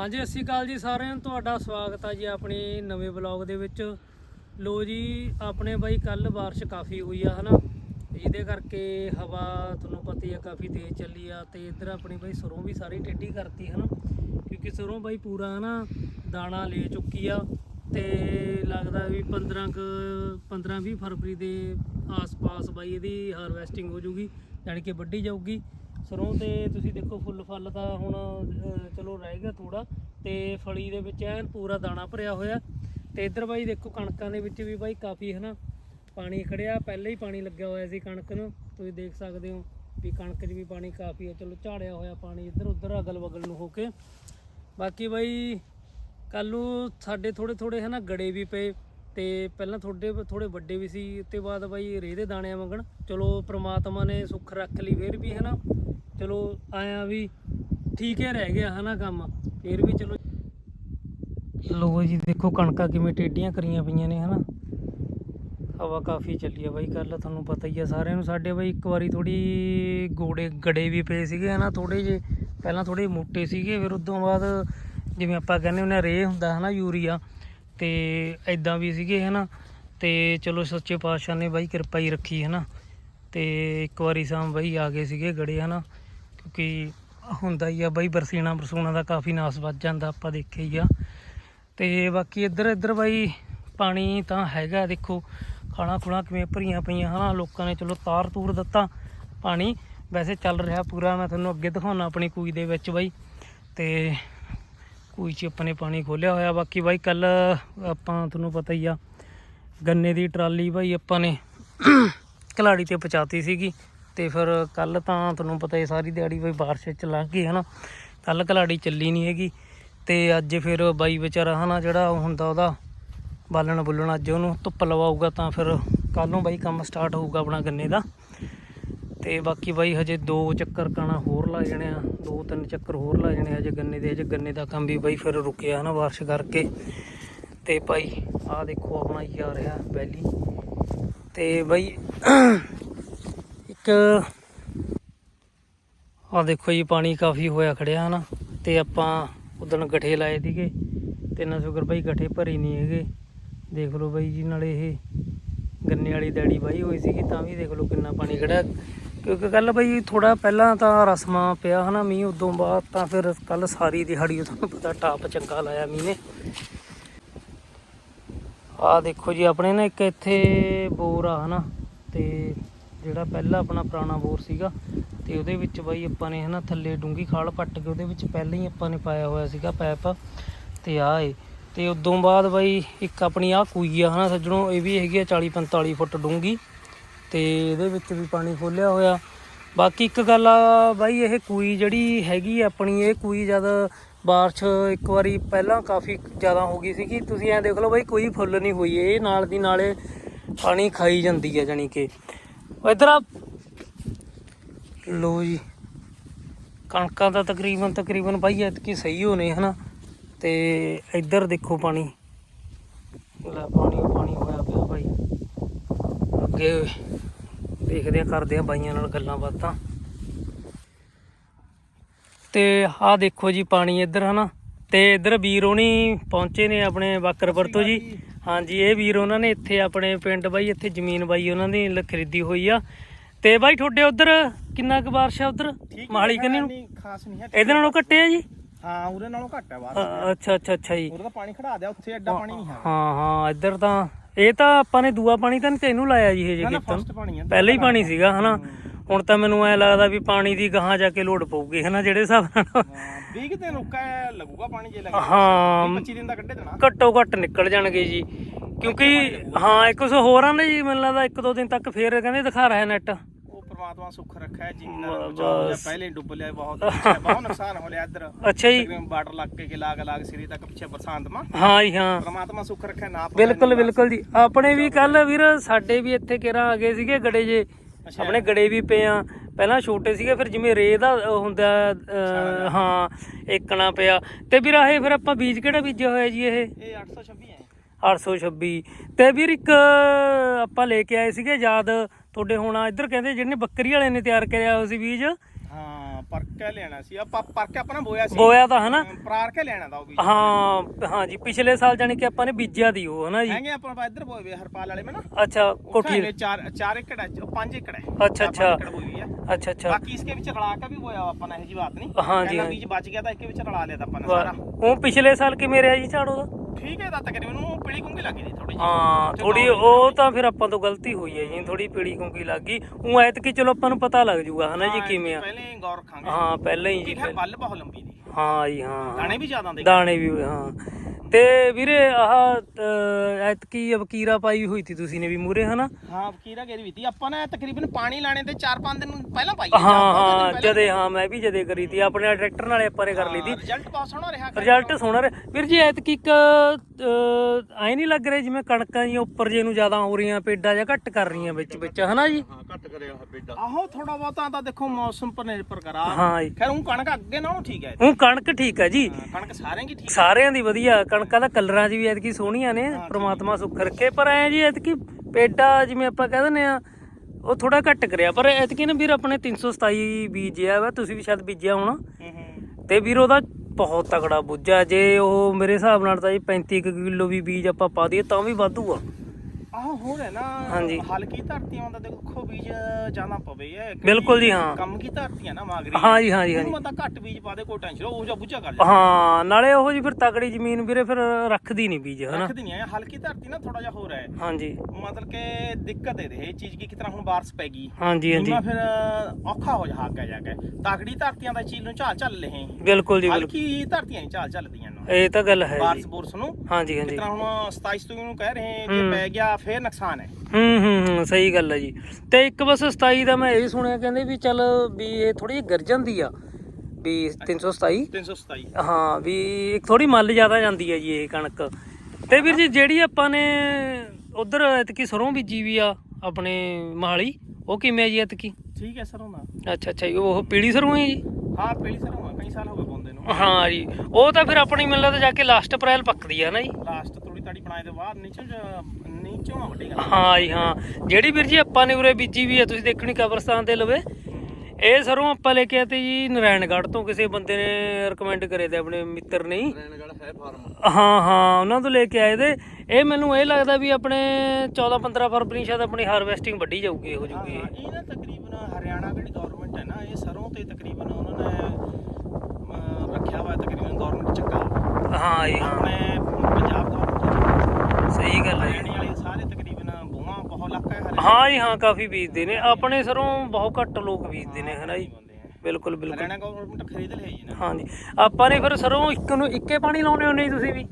ਹਾਂਜੀ, ਸਤਿ ਸ਼੍ਰੀ ਅਕਾਲ ਜੀ ਸਾਰਿਆਂ ਨੂੰ। ਤੁਹਾਡਾ ਸਵਾਗਤ ਆ ਜੀ ਆਪਣੇ ਨਵੇਂ ਬਲੌਗ ਦੇ ਵਿੱਚ। ਲੋ ਜੀ, ਆਪਣੇ ਬਾਈ ਕੱਲ ਬਾਰਿਸ਼ ਕਾਫੀ ਹੋਈ ਆ, ਹਨਾ? ਜਿਹਦੇ ਕਰਕੇ ਹਵਾ ਤੁਹਾਨੂੰ ਪਤਾ ਹੀ ਆ, ਕਾਫੀ ਤੇਜ਼ ਚੱਲੀ ਆ ਤੇ ਇੱਧਰ ਆਪਣੀ ਬਾਈ ਸਰੋਂ ਵੀ ਸਾਰੀ ਟੇਢੀ ਕਰਤੀ, ਹਨਾ? ਕਿਉਂਕਿ ਸਰੋਂ ਬਾਈ ਪੂਰਾ, ਹਨਾ, ਦਾਣਾ ਲੈ ਚੁੱਕੀ ਆ ਤੇ ਲੱਗਦਾ ਵੀ 15 ਕੁ 15 20 ਫਰਵਰੀ ਦੇ ਆਸ-ਪਾਸ ਬਾਈ ਇਹਦੀ ਹਾਰਵੈਸਟਿੰਗ ਹੋ ਜੂਗੀ ਯਾਨੀ ਕਿ ਵੱਢੀ ਜਾਊਗੀ। ਸਰੋਂ ਤੇ ਤੁਸੀਂ ਦੇਖੋ ਫੁੱਲ ਫਲ ਤਾਂ ਹੁਣ ਚਲੋ ਰਹਿ ਗਿਆ ਥੋੜਾ ਤੇ ਫਲੀ ਦੇ ਵਿੱਚ ਐਨ ਪੂਰਾ ਦਾਣਾ ਭਰਿਆ ਹੋਇਆ। ਤੇ ਇੱਧਰ ਬਾਈ ਦੇਖੋ ਕਣਕਾਂ ਦੇ ਵਿੱਚ ਵੀ ਬਾਈ ਕਾਫੀ ਹਨਾ ਪਾਣੀ ਖੜਿਆ, ਪਹਿਲਾਂ ਹੀ ਪਾਣੀ ਲੱਗਿਆ ਹੋਇਆ ਸੀ ਕਣਕ ਨੂੰ। ਤੁਸੀਂ ਦੇਖ ਸਕਦੇ ਹੋ ਵੀ ਕਣਕ 'ਚ ਵੀ ਪਾਣੀ ਕਾਫੀ ਹੈ, ਚਲੋ ਝਾੜਿਆ ਹੋਇਆ ਪਾਣੀ ਇੱਧਰ ਉੱਧਰ ਅਗਲ ਬਗਲ ਨੂੰ ਹੋ ਕੇ। ਬਾਕੀ ਬਾਈ ਕੱਲ ਨੂੰ ਸਾਡੇ ਥੋੜੇ ਥੋੜੇ ਹਨਾ ਗੜੇ ਵੀ ਪਏ ਤੇ ਪਹਿਲਾਂ ਥੋੜੇ ਥੋੜੇ ਵੱਡੇ ਵੀ ਸੀ ਤੇ ਬਾਅਦ ਬਾਈ ਰੇਹ ਦੇ ਦਾਣੇ ਮੰਗਣ ਚਲੋ ਪ੍ਰਮਾਤਮਾ ਨੇ ਸੁੱਖ ਰੱਖ ਲਈ, ਫੇਰ ਵੀ ਹਨਾ ਚਲੋ ਆਇਆ ਵੀ ਠੀਕ ਹੀ ਰਹਿ ਗਿਆ ਹਨਾ ਕੰਮ, ਫੇਰ ਵੀ ਚਲੋ। ਲੋ ਜੀ, ਦੇਖੋ ਕਣਕਾਂ ਕਿਵੇਂ ਟੇਡੀਆਂ ਕਰੀਆਂ ਪਈਆਂ ਨੇ ਹਨਾ। ਹਵਾ ਕਾਫੀ ਚੱਲੀ ਆ ਬਾਈ ਕੱਲ ਤੁਹਾਨੂੰ ਪਤਾ ਹੀ ਆ ਸਾਰਿਆਂ ਨੂੰ, ਸਾਡੇ ਬਾਈ ਇੱਕ ਵਾਰੀ ਥੋੜੀ ਗੋੜੇ ਗੜੇ ਵੀ ਪਏ ਸੀਗੇ ਹਨਾ ਥੋੜੇ ਜੇ ਪਹਿਲਾਂ ਥੋੜੇ ਮੋਟੇ ਸੀਗੇ, ਫਿਰ ਉਦੋਂ ਬਾਅਦ ਜਿਵੇਂ ਆਪਾਂ ਕਹਿੰਦੇ ਹੁੰਦੇ ਆ ਰੇ ਹੁੰਦਾ ਹਨਾ, ਯੂਰੀਆ। ਤੇ ਐਦਾਂ ਵੀ ਸੀਗੇ ਹਨਾ। ਤੇ ਚਲੋ ਸੱਚੇ ਪਾਤਸ਼ਾਹ ਨੇ ਬਾਈ ਕਿਰਪਾ ਹੀ ਰੱਖੀ ਹਨਾ। ਤੇ ਇੱਕ ਵਾਰੀ ਸਾਂ ਬਾਈ ਆ ਗਏ ਸੀਗੇ ਗੜੇ ਹਨਾ। ਕਿਉਂਕਿ ਹੁੰਦਾ ਹੀ ਆ ਬਾਈ ਬਰਸੀਣਾ ਬਰਸੂਣਾ ਦਾ ਕਾਫੀ ਨਾਸ ਵੱਜ ਜਾਂਦਾ, ਆਪਾਂ ਦੇਖਿਆ ਹੀ ਆ। ਤੇ ਬਾਕੀ ਇੱਧਰ ਇੱਧਰ ਬਾਈ ਪਾਣੀ ਤਾਂ ਹੈਗਾ ਦੇਖੋ, ਖਾਣਾ ਖੁਣਾ ਕਿਵੇਂ ਭਰੀਆਂ ਪਈਆਂ, ਹਨਾ, ਲੋਕਾਂ ਨੇ ਚਲੋ ਤਾਰ ਤੂਰ ਦਿੱਤਾ ਪਾਣੀ। ਵੈਸੇ ਚੱਲ ਰਿਹਾ ਪੂਰਾ, ਮੈਂ ਤੁਹਾਨੂੰ ਅੱਗੇ ਦਿਖਾਉਣਾ ਆਪਣੀ ਕੂਈ ਦੇ ਵਿੱਚ ਬਾਈ। ਤੇ ਕੂਈ 'ਚ ਆਪਾਂ ਨੇ ਪਾਣੀ ਖੋਲਿਆ ਹੋਇਆ। ਬਾਕੀ ਬਾਈ ਕੱਲ ਆਪਾਂ, ਤੁਹਾਨੂੰ ਪਤਾ ਹੀ ਆ, ਗੰਨੇ ਦੀ ਟਰਾਲੀ ਬਾਈ ਆਪਾਂ ਨੇ ਕਲਾੜੀ ਤੇ ਪਹੁੰਚਾਤੀ ਸੀਗੀ। ਤੇ ਫਿਰ ਕੱਲ ਤਾਂ ਤੁਹਾਨੂੰ ਪਤਾ ਹੀ ਸਾਰੀ ਦਿਹਾੜੀ ਬਈ ਬਾਰਿਸ਼ ਚ ਲੰਘ ਗਈ, ਹਨਾ? ਕੱਲ ਕਲਾੜੀ ਚੱਲੀ ਨਹੀਂ ਹੈਗੀ। ਤੇ ਅੱਜ ਫਿਰ ਬਾਈ ਵਿਚਾਰਾ, ਹਨਾ, ਜਿਹੜਾ ਉਹ ਹੁੰਦਾ ਉਹਦਾ ਬਾਲਣ ਬੁੱਲਣ ਅੱਜ ਉਹਨੂੰ ਧੁੱਪ ਲਵਾਊਗਾ ਤਾਂ ਫਿਰ ਕੱਲ ਨੂੰ ਬਾਈ ਕੰਮ ਸਟਾਰਟ ਹੋਊਗਾ ਆਪਣਾ ਗੰਨੇ ਦਾ। ਤੇ ਬਾਕੀ ਬਾਈ ਹਜੇ ਦੋ ਚੱਕਰ ਕਾਣਾ ਹੋਰ ਲਾ ਜਾਣੇ ਆ, ਦੋ ਤਿੰਨ ਚੱਕਰ ਹੋਰ ਲਾ ਜਾਣੇ ਹਜੇ ਗੰਨੇ ਦੇ ਹਜੇ ਗੰਨੇ ਦਾ ਕੰਮ ਵੀ ਬਾਈ ਫਿਰ ਰੁਕਿਆ, ਹਨਾ, ਬਾਰਿਸ਼ ਕਰਕੇ। ਤੇ ਭਾਈ ਆਹ ਦੇਖੋ ਆਪਣਾ ਹੀ ਆ ਰਿਹਾ ਬੈਲੀ। ਤੇ ਬਾਈ ਇੱਕ ਆਹ ਦੇਖੋ ਜੀ, ਪਾਣੀ ਕਾਫੀ ਹੋਇਆ ਖੜਿਆ ਹਨਾ, ਤੇ ਆਪਾਂ ਉਦਣ ਗਠੇ ਲਾਏ ਸੀਗੇ। ਤੇ ਨਾ ਸ਼ੁਕਰ ਭਾਈ ਗਠੇ ਭਰੇ ਨਹੀਂ ਹੈਗੇ। ਦੇਖ ਲਓ ਬਾਈ ਜੀ, ਨਾਲੇ ਇਹ ਗੰਨੇ ਵਾਲੀ ਦੜੀ ਬਾਈ ਹੋਈ ਸੀਗੀ, ਤਾਂ ਵੀ ਦੇਖ ਲਓ ਕਿੰਨਾ ਪਾਣੀ ਖੜਿਆ। ਕਿਉਂਕਿ ਕੱਲ ਬਾਈ ਥੋੜਾ ਪਹਿਲਾਂ ਤਾਂ ਰਸਮਾ ਪਿਆ ਹਨਾ, ਮੀਂਹ ਉਦੋਂ ਬਾਅਦ ਤਾਂ ਫਿਰ ਕੱਲ ਸਾਰੀ ਦਿਹਾੜੀ ਤੁਹਾਨੂੰ ਪਤਾ ਟਾਪ ਚੰਗਾ ਲਾਇਆ ਮੀਂਹ ਨੇ। ਆਹ ਦੇਖੋ ਜੀ, ਆਪਣੇ ਨਾ ਇੱਕ ਇੱਥੇ ਬੋਰ ਆ ਹਨਾ, ਤੇ ਜਿਹੜਾ ਪਹਿਲਾਂ ਆਪਣਾ ਪੁਰਾਣਾ ਬੋਰ ਸੀਗਾ ਤੇ ਉਹਦੇ ਵਿੱਚ ਬਾਈ ਆਪਾਂ ਨੇ ਹਨਾ ਥੱਲੇ ਡੂੰਗੀ ਖਾਲ ਪੱਟ ਕੇ ਉਹਦੇ ਵਿੱਚ ਪਹਿਲਾਂ ਹੀ ਆਪਾਂ ਨੇ ਪਾਇਆ ਹੋਇਆ ਸੀਗਾ ਪੈਪ ਤੇ ਆ ਏ। ਤੇ ਉਦੋਂ ਬਾਅਦ ਬਾਈ ਇੱਕ ਆਪਣੀ ਆਹ ਕੂਈ ਆ ਹਨਾ ਸੱਜਣੋ, ਇਹ ਵੀ ਹੈਗੀ ਆ 40 45 ਫੁੱਟ ਡੂੰਗੀ ਤੇ ਇਹਦੇ ਵਿੱਚ ਵੀ ਪਾਣੀ ਖੋਲਿਆ ਹੋਇਆ। ਬਾਕੀ ਇੱਕ ਗੱਲ ਆ ਬਾਈ, ਇਹ ਕੂਈ ਜਿਹੜੀ ਹੈਗੀ ਆਪਣੀ, ਇਹ ਕੂਈ ਜਦ ਬਾਰਿਸ਼ ਇੱਕ ਵਾਰੀ ਪਹਿਲਾਂ ਕਾਫੀ ਜ਼ਿਆਦਾ ਹੋ ਗਈ ਸੀਗੀ, ਤੁਸੀਂ ਐਂ ਦੇਖ ਲਓ ਬਾਈ, ਕੋਈ ਫੁੱਲ ਨਹੀਂ ਹੋਈ, ਇਹ ਨਾਲ ਦੀ ਨਾਲੇ ਪਾਣੀ ਖਾਈ ਜਾਂਦੀ ਹੈ ਜਾਨੀ ਕਿ। ਉਹ ਇਧਰ ਆ। ਲੋ ਜੀ। ਕਣਕਾਂ ਦਾ ਤਕਰੀਬਨ ਤਕਰੀਬਨ ਬਾਈ ਐਤਕੀ ਸਹੀ ਹੋਣੇ, ਹਨਾ? ਤੇ ਇੱਧਰ ਦੇਖੋ ਪਾਣੀ। ਲੈ ਪਾਣੀ ਪਾਣੀ ਹੋਇਆ ਪਿਆ ਭਾਈ ਅੱਗੇ ਦੇਖਦੇ ਆ, ਕਰਦੇ ਆ ਬਾਈਆਂ ਨਾਲ ਗੱਲਾਂ ਬਾਤਾਂ। ਤੇ ਆਹ ਦੇਖੋ ਜੀ ਪਾਣੀ ਇੱਧਰ, ਹਨਾ? ਤੇ ਇੱਧਰ ਵੀਰ ਹੋਣੀ ਪਹੁੰਚੇ ਨੇ ਆਪਣੇ ਬਾਕਰਪੁਰ ਤੋਂ ਜੀ। ਹਾਂਜੀ ਇਹ ਵੀਰ ਉਹਨਾਂ ਨੇ ਇੱਥੇ ਆਪਣੇ ਪਿੰਡ ਬਾਈ ਇੱਥੇ ਜ਼ਮੀਨ ਬਾਈ ਉਹਨਾਂ ਦੀ ਖਰੀਦੀ ਹੋਈ ਆ। ਤੇ ਬਾਈ ਤੁਹਾਡੇ ਉਧਰ ਕਿੰਨਾ ਕੁ ਬਾਰਿਸ਼ ਆ ਉਧਰ? ਮਾਲੀ ਕੰਨੀ ਨੂੰ ਖਾਸ ਨਹੀਂ ਹੈ ਇਹਦੇ ਨਾਲੋਂ ਘੱਟੇ ਆ ਜੀ? ਹਾਂ ਉਰੇ ਨਾਲੋਂ ਘੱਟ ਹੈ ਅੱਛਾ ਅੱਛਾ ਅੱਛਾ ਜੀ। ਤਾਂ ਪਾਣੀ ਖੜਾ ਦਿਆ ਉੱਥੇ ਐਡਾ ਪਾਣੀ ਨਹੀਂ ਹੈ। ਹਾਂ ਹਾਂ ਇੱਧਰ ਤਾਂ ਇਹ ਤਾਂ ਆਪਾਂ ਨੇ ਦੂਆ ਪਾਣੀ ਤਾਂ ਨਹੀਂ ਤੈਨੂੰ ਲਾਇਆ ਜੀ ਇਹ ਜੇ ਨਾ ਨਾ ਕੀਤਾ ਫਸਟ ਪਾਣੀ ਹੈ ਪਹਿਲਾਂ ਹੀ ਪਾਣੀ ਸੀਗਾ ਹਨਾ? ਹੁਣ ਤਾਂ ਮੈਨੂੰ ਐ ਲੱਗਦਾ ਵੀ ਪਾਣੀ ਦੀ ਗਾਹਾਂ ਜਾ ਕੇ ਲੋੜ ਪਊਗੀ ਹਨਾ ਜਿਹੜੇ ਹਿਸਾਬ ਨਾਲ? ਹਾਂ 20 ਕਿ ਦਿਨ ਰੁਕਾ ਲੱਗੂਗਾ ਪਾਣੀ ਜੇ ਲੱਗੇ। ਹਾਂ। 25 ਦਿਨ ਦਾ ਕੱਢੇ ਦੇਣਾ। ਘੱਟੋ ਘੱਟ ਨਿਕਲ ਜਾਣਗੇ ਜੀ। ਕਿਉਂਕਿ ਹਾਂ ਇੱਕ ਕੁਛ ਹੋਰ ਆ ਨਾ ਜੀ ਮੈਨੂੰ ਲੱਗਦਾ ਇੱਕ ਦੋ ਦਿਨ ਤੱਕ ਫੇਰ ਕਹਿੰਦੇ ਦਿਖਾ ਰਿਹਾ ਨੈਟ। ਉਹ ਪ੍ਰਮਾਤਮਾ ਸੁੱਖ ਰੱਖਿਆ। ਜ਼ਿਮੀਦਾਰ ਪਹਿਲੇ ਹੀ ਡੁੱਬ ਲਿਆ ਬਹੁਤ ਬਹੁਤ ਨੁਕਸਾਨ ਹੋ ਲਿਆ ਇੱਧਰ। ਅੱਛਾ ਜੀ। ਬਾਰਡਰ ਲੱਗ ਕੇ ਲਾਗ ਲਾਗ ਸਿਰੇ ਤੱਕ ਪਿੱਛੇ ਬਰਸਾਤ ਮਾ। ਹਾਂ ਜੀ ਹਾਂ। ਪ੍ਰਮਾਤਮਾ ਸੁੱਖ ਰੱਖਿਆ ਨਾ ਬਿਲਕੁਲ ਬਿਲਕੁਲ ਜੀ। ਆਪਣੇ ਵੀ ਕੱਲ ਵੀਰ ਸਾਡੇ ਵੀ ਇੱਥੇ ਕਿਹੜਾ ਆ ਗਏ ਸੀਗੇ ਗੜੇ ਜੇ। ਆਪਣੇ ਗੜੇ ਵੀ ਪਏ ਆ। ਪਹਿਲਾਂ ਛੋਟੇ ਸੀਗੇ ਫਿਰ ਜਿਵੇਂ ਰੇ ਦਾ ਹੁੰਦਾ ਹਾਂ ਏਕਣਾ ਪਿਆ। ਤੇ ਵੀਰ ਆਹੇ ਫਿਰ ਆਪਾਂ ਬੀਜ ਕਿਹੜਾ ਬੀਜਿਆ ਹੋਇਆ ਜੀ ਇਹ? ਇਹ 826 ਹੈ 826 ਤੇ ਵੀਰ ਇੱਕ ਆਪਾਂ ਲੈ ਕੇ ਆਏ ਸੀਗੇ ਯਾਦ। ਤੁਹਾਡੇ ਹੁਣ ਇੱਧਰ ਕਹਿੰਦੇ ਜਿਹੜੇ ਬੱਕਰੀ ਵਾਲੇ ਨੇ ਤਿਆਰ ਕਰਿਆ ਹੋਇਆ ਸੀ ਬੀਜ। ਹਾਂ ਪਰਕ ਕੇ ਲੈਣਾ ਸੀ। ਆਪਾਂ ਪਰਕ ਕੇ ਆਪਣਾ ਬੋਇਆ ਸੀ। ਬੋਇਆ ਤਾਂ ਹਨਾ। ਅਮ, ਪਰਾਰ ਕੇ ਲੈਣਾ ਦਾ ਉਹ ਵੀ। ਹਾਂ ਹਾਂ ਜੀ ਪਿਛਲੇ ਸਾਲ ਜਾਨੀ ਕਿ ਆਪਾਂ ਨੇ ਬੀਜਿਆ ਦੀ ਉਹ ਹਨਾ ਜੀ। ਹੈਗੇ ਆਪਾਂ ਆਪਾਂ ਇੱਧਰ ਬੋਏ ਵੇ ਹਰਪਾਲ ਵਾਲੇ ਮੈਂ ਨਾ। ਅੱਛਾ ਕੋਠੀ ਕੋਠੀ ਨੇ 4 4 ਏਕੜ ਹੈ 5 ਏਕੜ ਹੈ ਅੱਛਾ, ਚਾਰ ਪੰਜ ਅੱਛਾ। ਏਕੜ ਬੋਈ ਹੈ ਅੱਛਾ ਅੱਛਾ। ਬਾਕੀ ਇਸਕੇ ਵਿੱਚ ਰਲਾ ਕੇ ਵੀ ਬੋਇਆ ਆਪਾਂ ਨੇ ਇਹ ਜੀ ਬਾਤ ਨਹੀਂ। ਹਾਂ ਜੀ, ਕਹਿੰਦਾ ਹਾਂ। ਬੀਜ ਬਚ ਗਿਆ ਤਾਂ ਇਸਕੇ ਵਿੱਚ ਰਲਾ ਲਿਆ ਤਾਂ ਆਪਾਂ ਨੇ ਵਾਹ। ਸਾਰਾ। ਉਹ ਪਿਛਲੇ ਸਾਲ ਕਿਵੇਂ ਰਿਹਾ ਜੀ ਝਾੜੋ ਦਾ? ਠੀਕ ਹੈ ਤਾਂ ਤਕਰੀਬਨ ਉਹ ਪੀਲੀ ਕੁੰਗੀ ਲੱਗੀ ਸੀ ਥੋੜੀ ਹਾਂ ਥੋੜੀ ਉਹ ਤਾਂ ਫਿਰ ਆਪਾਂ ਤੋਂ ਗਲਤੀ ਹੋਈ ਹੈ ਜੀ ਥੋੜੀ ਪੀੜੀ ਕੁੰਕੀ ਲੱਗ ਗਈ। ਉਹ ਐਤਕੀ ਚਲੋ ਆਪਾਂ ਨੂੰ ਪਤਾ ਲੱਗ ਜੂਗਾ ਹਨਾ ਜੀ ਕਿਵੇਂ ਆ। ਪਹਿਲੇ ਗੌਰ ਰੱਖਾਂਗੇ। ਹਾਂ ਪਹਿਲਾਂ ਹੀ ਜੀ ਬੱਲ ਬਹੁਤ ਲੰਬੀ ਦੀ। ਹਾਂ ਜੀ ਹਾਂ ਦਾਣੇ ਵੀ ਜ਼ਿਆਦਾ ਦੇ ਦਾਣੇ ਵੀ ਹਾਂ। ਤੇ ਵੀਰੇ ਆਹ ਅਹ, ਐਤਕੀ ਵਕੀਰਾ ਪਾਈ ਹੋਈ ਸੀ ਤੁਸੀਂ ਨੇ ਵੀ ਮੂਰੇ ਹਨਾ? ਹਾਂ ਵਕੀਰਾ ਗੇਰੀ ਵੀ ਤੀ? ਆਪਾਂ ਨੇ ਤਕਰੀਬਨ ਪਾਣੀ ਲਾਣੇ ਤੇ 4-5 ਦਿਨ ਪਹਿਲਾਂ ਪਾਈ ਹਾਂ ਹਾਂ ਜਦੇ ਹਾਂ ਮੈਂ ਵੀ ਜਦੇ ਕਰੀ ਤੀ ਆਪਣੇ ਟਰੈਕਟਰ ਨਾਲੇ ਆਪਾਂ ਨੇ ਕਰ ਲਈ ਤੀ। ਰਿਜ਼ਲਟ ਬਹੁਤ ਸੋਹਣਾ ਰਿਹਾ ਰਿਜ਼ਲਟ ਸੋਹਣਾ ਰਿਹਾ। ਵੀਰ ਜੀ ਐਤਕੀ ਇੱਕ ਐ ਨਹੀਂ ਲੱਗ ਰਿਹਾ ਜਿਵੇਂ ਕਣਕਾਂ ਜੀਆਂ ਉੱਪਰ ਜੇ ਨੂੰ ਜ਼ਿਆਦਾ ਹੋ ਰਹੀਆਂ ਪੇਡਾਂ ਜਾਂ ਘੱਟ ਕਰ ਰਹੀਆਂ ਵਿੱਚ ਵਿੱਚ ਹਨਾ ਜੀ? ਹਾਂ ਘੱਟ ਕਰਿਆ ਬੇਡਾ ਆਹੋ ਥੋੜਾ ਬਹੁਤਾ ਤਾਂ ਦੇਖੋ ਮੌਸਮ ਪਰ ਨਿਰਭਰ ਕਰਾ। ਹਾਂ ਜੀ। ਖੈਰ ਉਹ ਕਣਕ ਅੱਗੇ ਨਾਲੋਂ ਠੀਕ ਹੈ। ਉਹ ਕਣਕ ਠੀਕ ਹੈ ਜੀ। ਹਾਂ, ਕਣਕ ਸਾਰਿਆਂ ਦੀ ਠੀਕ ਸਾਰਿਆਂ ਦੀ ਵਧੀਆ ਕਣਕਾਂ ਦਾ ਕਲਰਾਂ 'ਚ ਵੀ ਐਤਕੀ ਸੋਹਣੀਆਂ ਨੇ ਪ੍ਰਮਾਤਮਾ ਸੁੱਖ ਰੱਖੇ ਪਰ ਐ ਜੀ ਐਤਕੀ ਪੇਡਾ ਜਿਵੇਂ ਆਪਾਂ ਕਹਿ ਦਿੰਦੇ ਆ ਉਹ ਥੋੜਾ ਘੱਟ ਕਰਿਆ। ਪਰ ਐਤਕੀ ਨਾ ਵੀਰ ਆਪਣੇ 327 ਬੀਜਿਆ ਵਾ ਤੁਸੀਂ ਵੀ ਸ਼ਾਇਦ ਬੀਜਿਆ ਹੋਣਾ। ਤੇ ਵੀਰ ਉਹਦਾ ਬਹੁਤ ਤਕੜਾ ਬੁੱਝਾ ਜੇ ਉਹ ਮੇਰੇ ਹਿਸਾਬ ਨਾਲ ਤਾਂ ਜੀ 35 ਕੁ ਕਿਲੋ ਵੀ ਬੀਜ ਆਪਾਂ ਪਾ ਦਈਏ ਤਾਂ ਵੀ ਵਾਧੂ ਆ। ਆਹੋ ਹੋ ਰਿਹਾ ਨਾ ਹਾਂਜੀ। ਹਲਕੀ ਧਰਤੀਆਂ ਦਾ ਦੇਖੋ ਬੀਜ ਜਾਣਾ ਪਵੇ ਇਹ ਬਿਲਕੁਲ ਜੀ, ਹਾਂ। ਕੰਮ ਕੀ ਧਰਤੀਆਂ ਨਾ ਮਾਗਰੀ। ਹਾਂ ਜੀ ਹਾਂ ਜੀ ਹਾਂ ਜੀ ਉਹਨੂੰ ਬੰਦਾ ਘੱਟ ਬੀਜ ਪਾ ਦੇ ਕੋਈ ਟੈਨਸ਼ਨ ਉਹ ਜਾਂ ਬੁੱਝਾ ਕਰ ਜਾ। ਹਾਂ ਨਾਲੇ ਉਹ ਜੀ ਫਿਰ ਤਕੜੀ ਜ਼ਮੀਨ ਵੀਰੇ ਫਿਰ ਰੱਖਦੀ ਨਹੀਂ ਬੀਜ ਹਨਾ? ਰੱਖਦੀ ਨਹੀਂ ਆ ਹਲਕੀ ਧਰਤੀ ਨਾ ਥੋੜਾ ਜਿਹਾ ਹੋ ਰਿਹਾ ਹੈ। ਹਾਂਜੀ। ਮਤਲਬ ਕਿ ਦਿੱਕਤ ਹੈ ਇਹ ਚੀਜ਼ ਕੀ ਕਿਤਨਾ ਹੁਣ ਬਾਰਿਸ਼ ਪੈ ਗਈ। ਹਾਂਜੀ ਹਾਂਜੀ। ਨਾ ਫਿਰ ਔਖਾ ਹੋ ਜਾ ਹਾਗਾ ਜਾ ਕੇ। ਤਾਕੜੀ ਧਰਤੀਆਂ ਦਾ ਚੀਜ਼ ਨੂੰ ਝਾਲ ਚੱਲ ਲਹੇ ਬਿਲਕੁਲ ਜੀ ਬਿਲਕੁਲ। ਹਲਕੀ ਧਰਤੀਆਂ ਝਾਲ ਚੱਲਦੀਆਂ ਨੂੰ। ਇਹ ਤਾਂ ਗੱਲ ਹੈ ਜੀ। ਬਾਰਿਸ਼ ਬੁਰਸ ਨੂੰ। ਹਾਂਜੀ ਹਾਂਜੀ। ਕਿਤਨਾ ਹੁਣ 27 ਤੋਂ ਨੂੰ ਕਹਿ ਰਹੇ ਜੇ ਹੂੰ। ਪੈ ਗਿਆ ਫੇਰ ਨੁਕਸਾਨ ਹੈ। ਹੂੰ ਹੂੰ ਹੂੰ ਸਹੀ ਗੱਲ ਹੈ ਜੀ। ਤੇ ਇੱਕ ਬਸ 27 ਦਾ ਮੈਂ ਇਹ ਸੁਣਿਆ ਕਹਿੰਦੇ ਵੀ ਚੱਲ ਵੀ ਇਹ ਥੋੜੀ ਜਿਹੀ ਗਿਰ ਜਾਂਦੀ ਆ ਵੀ 327 327 ਹਾਂ ਵੀ ਇੱਕ ਥੋੜੀ ਮੱਲ ਜ਼ਿਆਦਾ ਜਾਂਦੀ ਹੈ ਜੀ ਇਹ ਕਣਕ। ਤੇ ਵੀਰ ਜੀ ਜਿਹੜੀ ਆਪਾਂ ਨੇ ਉਧਰ ਐਤਕੀ ਸਰੋਂ ਬੀਜੀ ਵੀ ਆ ਆਪਣੇ ਮਹਾਲੀ ਉਹ ਕਿਵੇਂ ਹੈ ਜੀ ਐਤਕੀ? ਠੀਕ ਹੈ ਸਰੋਂ ਦਾ ਅੱਛਾ ਅੱਛਾ ਉਹ ਪੀਲੀ ਸਰੋਂ ਹੈ ਜੀ? ਹਾਂ ਪਹਿਲੀ ਸਰੋਂ ਆ ਕਈ ਸਾਲ ਹੋ ਗਏ ਪਾਉਂਦੇ ਨੂੰ। ਹਾਂ ਜੀ ਉਹ ਤਾਂ ਫਿਰ ਆਪਣੀ ਮੈਨੂੰ ਲੱਗਦਾ ਜਾ ਕੇ ਲਾਸਟ ਅਪ੍ਰੈਲ ਪੱਕਦੀ ਆ ਨਾ ਜੀ। ਲਾਸਟ ਥੋੜੀ ਤਾੜੀ ਬਣਾਏ ਦੇ ਬਾਅਦ ਨੀਚੇ ਆ ਵੱਡੀ ਗੱਲ ਹਾਂ ਜੀ ਹਾਂ। ਜਿਹੜੀ ਵੀਰ ਜੀ ਆਪਾਂ ਨੇ ਉਰੇ ਬੀਜੀ ਵੀ ਆ ਤੁਸੀਂ ਦੇਖਣੀ ਕਬਰਸਤਾਨ ਤੇ ਲਵੇ। ਇਹ ਸਰੋਂ ਆਪਾਂ ਲੈ ਕੇ ਆਏ ਤੇ ਜੀ ਨਾਰਾਇਣਗੜ੍ਹ ਤੋਂ ਕਿਸੇ ਬੰਦੇ ਨੇ ਰეკਮੈਂਡ ਕਰੇ ਤੇ ਆਪਣੇ ਮਿੱਤਰ ਨੇ ਹੀ। ਰੈਣਗੜ ਹੈ ਫਾਰਮ ਹਾਂ ਹਾਂ ਉਹਨਾਂ ਤੋਂ ਲੈ ਕੇ ਆਏ ਤੇ। ਇਹ ਮੈਨੂੰ ਇਹ ਲੱਗਦਾ ਵੀ ਆਪਣੇ 14 15 ਫਰਵਰੀ ਸ਼ਾਇਦ ਆਪਣੀ ਹਾਰਵੈਸਟਿੰਗ ਵੱਢੀ ਜਾਊਗੀ ਹੋ ਹਾਂ ਜੂਗੀ ਹਾਂ, ਇਹ ਨਾ ਤਕਰੀਬਨ ਹਰਿਆਣਾ ਜਿਹੜੀ ਗਵਰਨਮੈਂਟ ਹੈ ਨਾ ਇਹ ਸਰੋਂ ਤੇ ਤਕਰੀਬਨ ਉਹਨਾਂ ਨੇ ਅਮ, ਰੱਖਿਆ ਹੋਇਆ ਤਕਰੀਬਨ ਗਵਰਨਮੈਂਟ ਚੱਕਾ। ਹਾਂ ਜੀ ਹਾਂ। ਆਪਣੇ ਪੰਜਾਬ ਗਵਰਨਮੈਂਟ ਸਹੀ ਗੱਲ ਹੈ ਜੀ। ਹਰਿਆਣੇ ਵਾਲੇ ਸਾਰੇ ਤਕਰੀਬਨ ਬੂਹਾ ਬਹੁਤ ਇਲਾਕਾ ਹੈ ਹਾਂ ਜੀ ਹਾਂ ਕਾਫੀ ਬੀਜਦੇ ਨੇ। ਆਪਣੇ ਸਰੋਂ ਬਹੁਤ ਘੱਟ ਲੋਕ ਬੀਜਦੇ ਨੇ ਹਨਾ ਜੀ? ਹੈ ਬਿਲਕੁਲ ਬਿਲਕੁਲ। ਹਰਿਆਣਾ ਗਵਰਨਮੈਂਟ ਖਰੀਦ ਲਈ ਜੀ ਨਾ। ਹਾਂ ਜੀ। ਆਪਾਂ ਨੇ ਫਿਰ ਸਰੋਂ ਇੱਕ ਨੂੰ ਇੱਕੇ ਪਾਣੀ ਲਾਉਣੇ ਹੁੰਦੇ ਜੀ ਤੁਸੀਂ ਵੀ?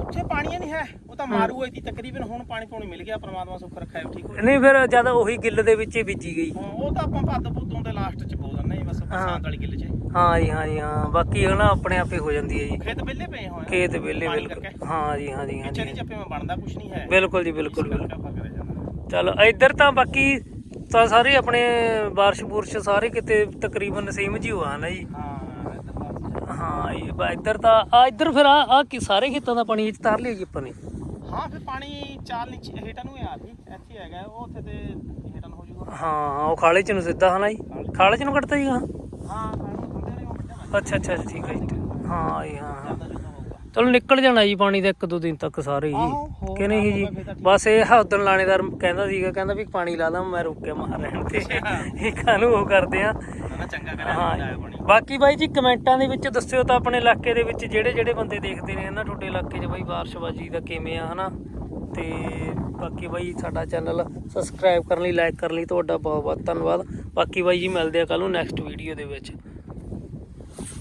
ਉੱਥੇ ਪਾਣੀ ਨਹੀਂ ਹੈ। ਉਹ ਤਾਂ ਮਾਰੂ ਹੋਈ ਸੀ ਤਕਰੀਬਨ ਹੁਣ ਪਾਣੀ ਪੂਣੀ ਮਿਲ ਗਿਆ ਪ੍ਰਮਾਤਮਾ ਸੁੱਖ ਰੱਖਿਆ ਠੀਕ ਹੋ ਨਹੀਂ ਫਿਰ ਜਦ ਉਹੀ ਗਿੱਲ ਦੇ ਵਿੱਚ ਹੀ ਬੀਜੀ ਗਈ। ਹਾਂ, ਉਹ ਤਾਂ ਆਪਾਂ ਭੱਦ ਭੁੱਦੋਂ ਦੇ ਲਾਸਟ ਚ ਬੋ ਦਿੰਦੇ ਹਾਂ ਬਸ ਬਰਸਾਤ ਵਾਲੀ ਗਿੱਲ ਚ। ਹਾਂ ਜੀ ਹਾਂ ਜੀ ਹਾਂ। ਬਾਕੀ ਹਨਾ ਆਪਣੇ ਆਪੇ ਹੋ ਜਾਂਦੀ ਹੈ ਜੀ। ਖੇਤ ਵਿਹਲੇ ਪਏ ਹੋਏ। ਖੇਤ ਪਾਣੀ ਬਿਲਕੁਲ। ਹਾਂ ਜੀ ਹਾਂ ਜੀ ਹਾਂ ਜੀ। ਨਹੀਂ ਚੱਪੇ ਮੈਂ ਬਣਦਾ ਕੁਝ ਨਹੀਂ ਹੈ। ਬਿਲਕੁਲ ਜੀ ਬਿਲਕੁਲ ਬਿਲਕੁਲ। ਚਲ ਇੱਧਰ ਤਾਂ ਬਾਕੀ ਤਾਂ ਸਾਰੇ ਆਪਣੇ ਬਾਰਿਸ਼ ਬੁਰਸ਼ ਸਾਰੇ ਕਿਤੇ ਤਕਰੀਬਨ ਸੇਮ ਜੀ ਹੋਆ ਨਾ ਜੀ। ਹਾਂ ਇਹ ਇੱਧਰ ਤਾਂ ਆ ਇੱਧਰ ਫਿਰ ਆ ਆ ਕੀ ਸਾਰੇ ਖੇਤਾਂ ਦਾ ਪਾਣੀ ਇੱਥੇ ਤਾਰ ਲਿਆ ਜੀ ਆਪਾਂ ਨੇ? ਹਾਂ ਫਿਰ ਪਾਣੀ ਚਾਲ ਨੀਚੇ ਹੇਠਾਂ ਨੂੰ ਆ ਜੀ ਇੱਥੇ ਹੈਗਾ ਉਹ ਉੱਥੇ ਤੇ ਨੂੰ ਹੋ ਜਾਊਗਾ। ਹਾਂ ਉਹ ਖਾਲੇ ਚ ਨੂੰ ਸਿੱਧਾ ਹਨਾ ਜੀ। ਖਾਲੇ ਚ। ਨੂੰ ਕੱਟਦਾ ਜੀ ਹਾਂ ਹਾਂ ਅੱਛਾ ਅੱਛਾ ਠੀਕ ਹੈ ਜੀ। ਹਾਂ ਜੀ ਹਾਂ ਚਲੋ ਨਿਕਲ ਜਾਣਾ ਜੀ ਪਾਣੀ ਦਾ ਇੱਕ ਦੋ ਦਿਨ ਤੱਕ ਸਾਰੇ ਜੀ। ਕਿ ਨਹੀਂ ਜੀ। ਬਸ ਇਹ ਹੌਦਨ ਲਾਣੇਦਾਰ ਕਹਿੰਦਾ ਸੀਗਾ ਕਹਿੰਦਾ ਵੀ ਪਾਣੀ ਲਾ ਦਾਂ ਮੈਂ ਰੁਕ ਕੇ ਮਾਰ ਰਹਿਣ ਤੇ। ਇਹ ਕਾਹਨੂੰ ਉਹ ਕਰਦੇ ਆ। ਬਾਕੀ ਬਾਈ ਜੀ ਕਮੈਂਟਾਂ ਦੇ ਵਿੱਚ ਦੱਸਿਓ ਤਾਂ ਆਪਣੇ ਇਲਾਕੇ ਦੇ ਵਿੱਚ ਜਿਹੜੇ ਜਿਹੜੇ ਬੰਦੇ ਦੇਖਦੇ ਨੇ ਨਾ ਤੁਹਾਡੇ ਇਲਾਕੇ 'ਚ ਬਾਈ ਬਾਰਿਸ਼ਬਾਜੀ ਦਾ ਕਿਵੇਂ ਆ ਹਨਾ? ਤੇ ਬਾਕੀ ਬਾਈ ਸਾਡਾ ਚੈਨਲ ਸਬਸਕ੍ਰਾਈਬ ਕਰਨ ਲਈ ਲਾਈਕ ਕਰਨ ਲਈ ਤੁਹਾਡਾ ਬਹੁਤ ਬਹੁਤ ਧੰਨਵਾਦ। ਬਾਕੀ ਬਾਈ ਜੀ ਮਿਲਦੇ ਆ ਕੱਲ ਨੂੰ ਨੈਕਸਟ ਵੀਡੀਓ ਦੇ ਵਿੱਚ।